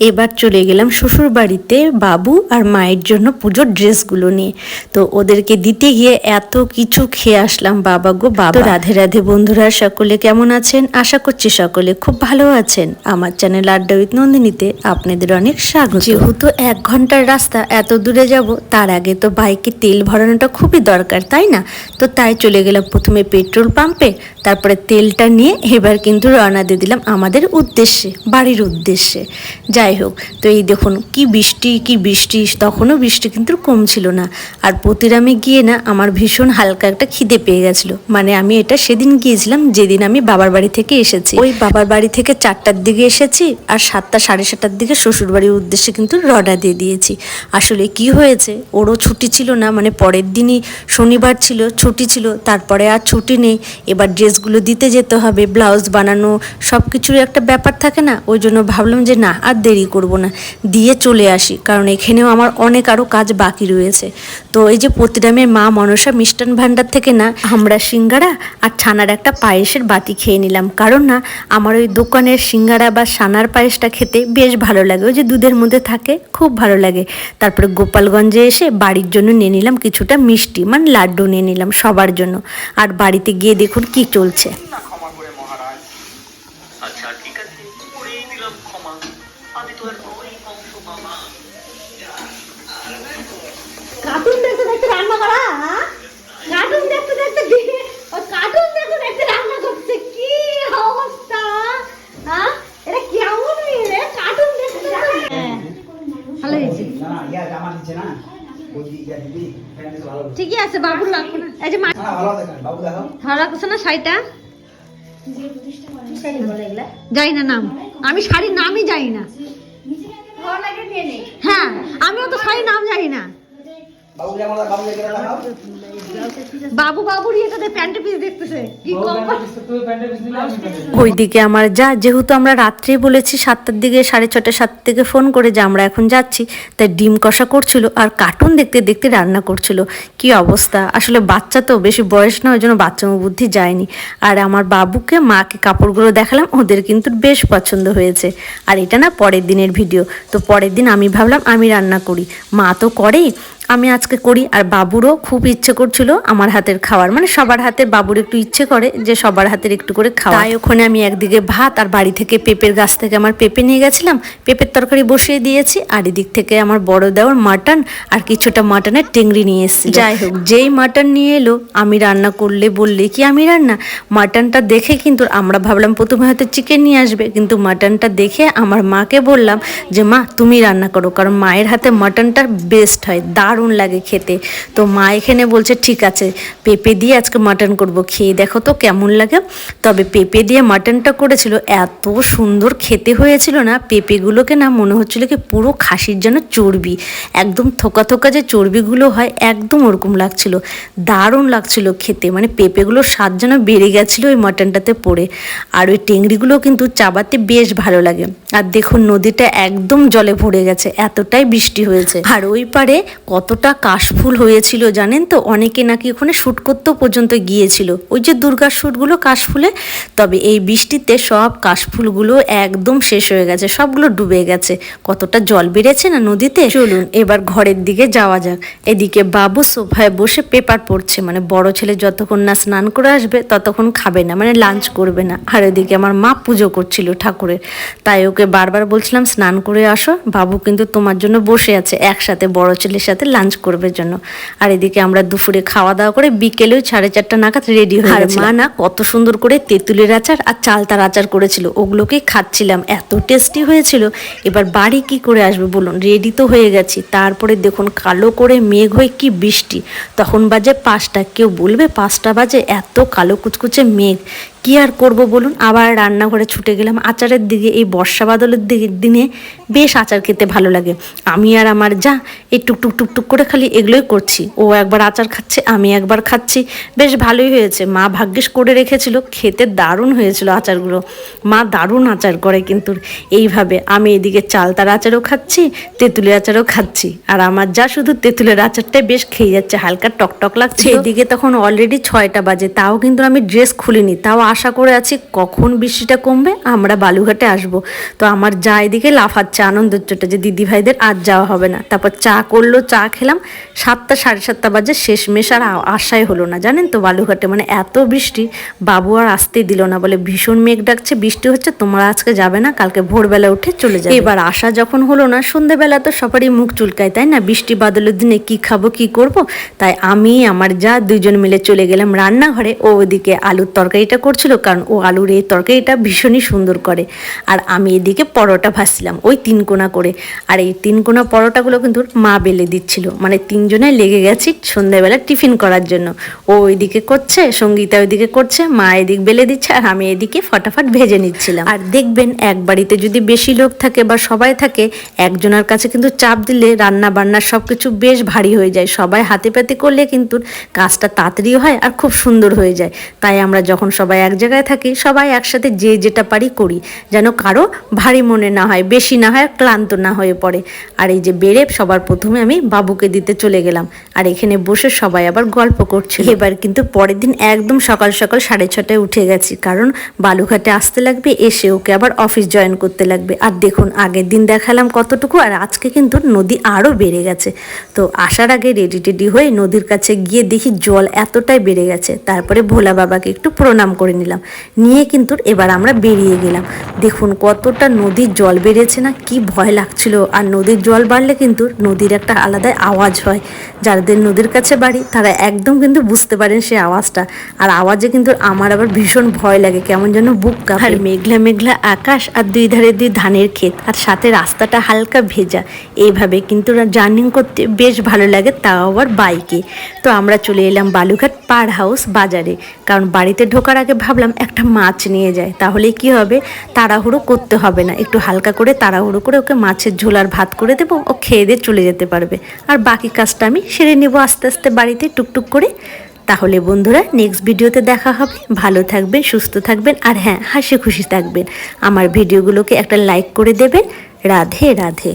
এবার চলে গেলাম শ্বশুর বাড়িতে বাবু আর মায়ের জন্য পুজোর ড্রেসগুলো নিয়ে। তো ওদেরকে দিতে গিয়ে এত কিছু খেয়ে আসলাম, বাবা গো বাবা। রাধে রাধে বন্ধুরা, সকলে কেমন আছেন? আশা করছি সকলে খুব ভালো আছেন। আমার চ্যানেল আড্ডা উইথ নন্দিনীতে আপনাদের অনেক স্বাগত। যেহেতু এক ঘণ্টার রাস্তা, এত দূরে যাব, তার আগে তো বাইকে তেল ভরানোটা খুবই দরকার, তাই না? তো তাই চলে গেলাম প্রথমে পেট্রোল পাম্পে তারপরে তেলটা নিয়ে এবার কিন্তু রওনা দিয়ে দিলাম আমাদের উদ্দেশ্যে, বাড়ির উদ্দেশ্যে। যাই হোক, তো এই দেখুন কি বৃষ্টি কি বৃষ্টি, তখনও বৃষ্টি কিন্তু কম ছিল না। আর প্রতিরামে গিয়ে না আমার ভীষণ হালকা একটা খিদে পেয়ে গেছিল। মানে আমি এটা সেদিন গিয়েছিলাম, যেদিন আমি বাবার বাড়ি থেকে এসেছি। ওই বাবার বাড়ি থেকে চারটার দিকে এসেছি আর সাতটা, সাড়ে সাতটার দিকে শ্বশুর বাড়ির উদ্দেশ্যে কিন্তু রওনা দিয়ে দিয়েছি। আসলে কি হয়েছে, ওরও ছুটি ছিল না মানে পরের দিনই শনিবার ছিল, ছুটি ছিল, তারপরে আর ছুটি নেই। এবার ড্রেসগুলো দিতে যেতে হবে, ব্লাউজ বানানো সব কিছুর একটা ব্যাপার থাকে না? ওই জন্য ভাবলাম যে না, আর দেরি করব না। দিয়ে চলে আসি, কারণ এখানেও আমার অনেক আরও কাজ বাকি রয়েছে। তো এই যে প্রতিরামের মা মনসা মিষ্টান ভাণ্ডার থেকে না, আমরা সিঙ্গারা আর ছানার একটা পায়েসের বাটি খেয়ে নিলাম। কারণ না, আমার ওই দোকানের সিঙ্গারা বা সানার পায়েসটা খেতে বেশ ভালো লাগে। ওই যে দুধের মধ্যে থাকে, খুব ভালো লাগে। তারপরে গোপালগঞ্জে এসে বাড়ির জন্য নিয়ে নিলাম কিছুটা মিষ্টি মানে লাড্ডু নিয়ে নিলাম সবার জন্য। আর বাড়িতে গিয়ে দেখুন কী কি চলছে। না ক্ষমা করে মহারাজ আচ্ছা ঠিক আছে। করেই দিলাম ক্ষমা। আমি তো আর নই কংস মামা কার্টুন দেখতে দেখতে রান্না করা হ্যাঁ? কার্টুন দেখতে দেখতে কার্টুন দেখতে দেখতে রান্না করছে। কি অবস্থা হ্যাঁ এটা কেমন মেয়ে কার্টুন দেখতে দেখতে হ্যাঁ, ভালো হয়েছে। না? ঠিকই আছে বাবুর লাগবে না এই যে মা না না, ভালো দেখেন বাবু দেখো ভালো লাগছে না শাড়িটা? যাই না নাম। আমি শাড়ির নামই জানি না। হ্যাঁ আমিও তো শাড়ির নাম জানি না। বাবু বাবুর ইয়েটাতে প্যান্টের পিস দেখতেছে। কি কম ওইদিকে আমার যা যেহেতু আমরা রাত্রে বলেছি সাতটার দিকে সাড়ে ছটা সাতটার দিকে ফোন করে যে আমরা এখন যাচ্ছি। তাই ডিম কষা করছিল আর কার্টুন দেখতে দেখতে রান্না করছিল। কি অবস্থা? আসলে বাচ্চা তো বেশি বয়স না ওই জন্য বাচ্চা বুদ্ধি যায়নি। আর আমার বাবুকে মাকে কাপড়গুলো দেখালাম ওদের কিন্তু বেশ পছন্দ হয়েছে। আর এটা না পরের দিনের ভিডিও তো পরের দিন আমি ভাবলাম আমি রান্না করি। মা তো করেই আমি আজকে করি আর বাবুরও খুব ইচ্ছে করছিল আমার হাতের খাওয়ার। মানে সবার হাতে বাবুর একটু ইচ্ছে করে যে সবার হাতের একটু করে খাওয়া তাই ওখানে আমি একদিকে ভাত আর বাড়ি থেকে পেঁপের গাছ থেকে আমার পেঁপে নিয়ে গেছিলাম। পেঁপের তরকারি বসিয়ে দিয়েছি আর এদিক থেকে আমার বড় দেওয়ার মাটন আর কিছুটা মাটনের টেংরি নিয়ে এসেছি যাই হোক। যেই মাটন নিয়ে এলো আমি রান্না করলে বললে কি আমি রান্না? মাটনটা দেখে কিন্তু আমরা ভাবলাম প্রথমে হয়তো চিকেন নিয়ে আসবে কিন্তু মাটনটা দেখে আমার মাকে বললাম যে মা তুমি রান্না করো কারণ মায়ের হাতে মাটনটা বেস্ট হয়। দারুণ লাগে খেতে। তো মা এখানে বলছে, ঠিক আছে, পেঁপে দিয়ে আজকে মাটন করব, খেয়ে দেখো তো কেমন লাগে। তবে পেঁপে দিয়ে মাটনটা করেছিল, এত সুন্দর খেতে হয়েছিল না, পেঁপেগুলোকে না মনে হচ্ছিল কি পুরো খাসির যেন চর্বি। একদম থোকা থোকা যে চর্বিগুলো হয়, একদম ওরকম লাগছিল, দারুণ লাগছিল খেতে মানে পেঁপেগুলোর স্বাদ যেন বেড়ে গেছিল ওই মাটনটাতে পড়ে। আর ওই টেংরিগুলো কিন্তু চাবাতে বেশ ভালো লাগে। আর দেখুন, নদীটা একদম জলে ভরে গেছে, এতটাই বৃষ্টি হয়েছে। আর ওই পারে কতটা কাশফুল হয়েছিল জানেন তো? অনেকে নাকি ওখানে শ্যুট করতেও পর্যন্ত গিয়েছিল। ওই যে দুর্গার শ্যুটগুলো কাশফুলে তবে এই বৃষ্টিতে সব কাশফুলগুলো একদম শেষ হয়ে গেছে সবগুলো ডুবে গেছে। কতটা জল বেড়েছে না নদীতে? চলুন। এবার ঘরের দিকে যাওয়া যাক। এদিকে বাবু সোফায় বসে পেপার পড়ছে মানে বড় ছেলে যতক্ষণ না স্নান করে আসবে ততক্ষণ খাবে না মানে লাঞ্চ করবে না। আর এদিকে আমার মা পুজো করছিল ঠাকুরের তাই ওকে বারবার বলছিলাম স্নান করে আসো বাবু কিন্তু তোমার জন্য বসে আছে একসাথে বড় ছেলের সাথে লাঞ্চ করবে জন্য। আর এদিকে আমরা দুপুরে খাওয়া দাওয়া করে বিকেলেও সাড়ে চারটা নাগাদ রেডি হয়ে মা না কত সুন্দর করে তেঁতুলের আচার আর চালতার আচার করেছিল। ওগুলোকেই খাচ্ছিলাম এত টেস্টি হয়েছিল। এবার বাড়ি কি করে আসবে বলুন? রেডি তো হয়ে গেছি। তারপরে দেখুন কালো করে মেঘ হয়ে কি বৃষ্টি। তখন বাজে পাঁচটা। কেউ বলবে পাঁচটা বাজে? এত কালো কুচকুচে মেঘ। কি আর করব বলুন? আবার রান্নাঘরে ছুটে গেলাম। আচারের দিকে, এই বর্ষা বাদলের দিকে দিনে বেশ আচার খেতে ভালো লাগে। আমি আর আমার যা, এই টুকটুক টুকটুক করে খালি এগুলোই করছি। ও একবার আচার খাচ্ছে, আমি একবার খাচ্ছি। বেশ ভালোই হয়েছে। মা ভাগ্যিস করে রেখেছিল। খেতে দারুণ হয়েছিল আচারগুলো। মা দারুণ আচার করে কিন্তু এইভাবে। আমি এদিকে চালতার আচারও খাচ্ছি, তেঁতুলের আচারও খাচ্ছি। আর আমার যা শুধু তেঁতুলের আচারটাই বেশ খেয়ে যাচ্ছে। হালকা টকটক লাগছে এদিকে তখন অলরেডি ছয়টা বাজে। তাও কিন্তু আমি ড্রেস খুলিনি। তাও আশা করে আছি কখন বৃষ্টিটা কমবে, আমরা বালুঘাটে আসব। তো আমার যা এদিকে লাফাচ্ছে, আনন্দের চোটে যে দিদি ভাইদের আজ যাওয়া হবে না। তারপর চা করল, চা খেলাম, সাতটা, সাড়ে সাতটা বাজে, শেষমেশ আর আশাই হলো না। জানেন তো বালুঘাটে মানে এত বৃষ্টি, বাবু আর আসতেই দিল না বলে ভীষণ মেঘ ডাকছে, বৃষ্টি হচ্ছে, তোমরা আজকে যাবে না, কালকে ভোরবেলা উঠে চলে যাবে। এবার আশা যখন হলো না, সন্ধেবেলা তো সবারই মুখ চুলকায়, তাই না? বৃষ্টি বাদলের দিনে কি খাব, কি করব? তাই আমি, আমার যা দুজন মিলে চলে গেলাম রান্নাঘরে ওদিকে আলুর তরকারিটা করছিল, কারণ ও আলুর এই তরকারিটা ভীষণই সুন্দর করে। আর আমি এদিকে পরোটা ভাজছিলাম, ওই তিন কোনা করে। আর এই তিন কোনা পরোটাগুলো কিন্তু মা বেলে দিচ্ছিল। মানে তিনজনে লেগে গেছি সন্ধ্যাবেলা টিফিন করার জন্য। ও ওইদিকে করছে, সঙ্গীতা ওইদিকে করছে, মা এদিক বেলে দিচ্ছে, আর আমি এদিকে ফটাফট ভেজে নিচ্ছিলাম। আর দেখবেন, এক বাড়িতে যদি বেশি লোক থাকে বা সবাই থাকে, একজনের কাছে কিন্তু চাপ দিলে রান্না বান্না সব কিছু বেশ ভারী হয়ে যায়। সবাই হাতে পাতে করলে কিন্তু কাজটা তাড়াতাড়ি হয় আর খুব সুন্দর হয়ে যায়। তাই আমরা যখন সবাই এক জায়গায় থাকি, সবাই একসাথে যে যেটা পারি করি, যেন কারও ভারী মনে না হয়, বেশি না হয়, ক্লান্ত না হয়ে পড়ে। আর এই যে বেড়ে, সবার প্রথমে আমি বাবুকে দিতে চলে গেলাম। আর এখানে বসে সবাই আবার গল্প করছে। এবার কিন্তু পরের দিন একদম সকাল সকাল সাড়ে ছটায় উঠে গেছি, কারণ বালুঘাটে আসতে লাগবে, এসে ওকে আবার অফিস জয়েন করতে লাগবে। আর দেখুন, আগের দিন দেখালাম কতটুকু, আর আজকে কিন্তু নদী আরও বেড়ে গেছে। তো আসার আগে রেডি টেডি হয়ে নদীর কাছে গিয়ে দেখি জল এতটাই বেড়ে গেছে। তারপরে ভোলা বাবাকে একটু প্রণাম করে নিলাম। নিয়ে কিন্তু এবার আমরা বেরিয়ে গেলাম। দেখুন কতটা নদীর জল বেড়েছে না, কি ভয় লাগছিল। আর নদীর জল বাড়লে কিন্তু নদীর একটা আলাদাই আওয়াজ হয়। যাদের নদীর কাছে বাড়ি, তারা একদম কিন্তু বুঝতে পারেন সেই আওয়াজটা। আর আওয়াজে কিন্তু আমার আবার ভীষণ ভয় লাগে, কেমন যেন বুক আর মেঘলা মেঘলা আকাশ আর দুই ধারে দুই ধানের ক্ষেত, আর সাথে রাস্তাটা হালকা ভেজা। এইভাবে কিন্তু জার্নিং করতে বেশ ভালো লাগে, তাও আবার বাইকে। তো আমরা চলে এলাম বালুঘাট পার হাউস বাজারে, কারণ বাড়িতে ঢোকার আগে ভাবলাম একটা মাছ নিয়ে যায় তাহলে কি হবে? তাড়াহুড়ো করতে হবে না। একটু হালকা করে তাড়াহুড়ো করে ওকে মাছের ঝোল আর ভাত করে দেবো, ও খেয়ে দিয়ে চলে যেতে পারবে। আর বাকি কাজটা আমি সেরে নেব আস্তে আস্তে বাড়িতে টুকটুক করে। তাহলে বন্ধুরা নেক্সট ভিডিওতে দেখা হবে। ভালো থাকবেন, সুস্থ থাকবেন আর হ্যাঁ হাসি খুশি থাকবেন। আমার ভিডিওগুলোকে একটা লাইক করে দেবেন। রাধে রাধে।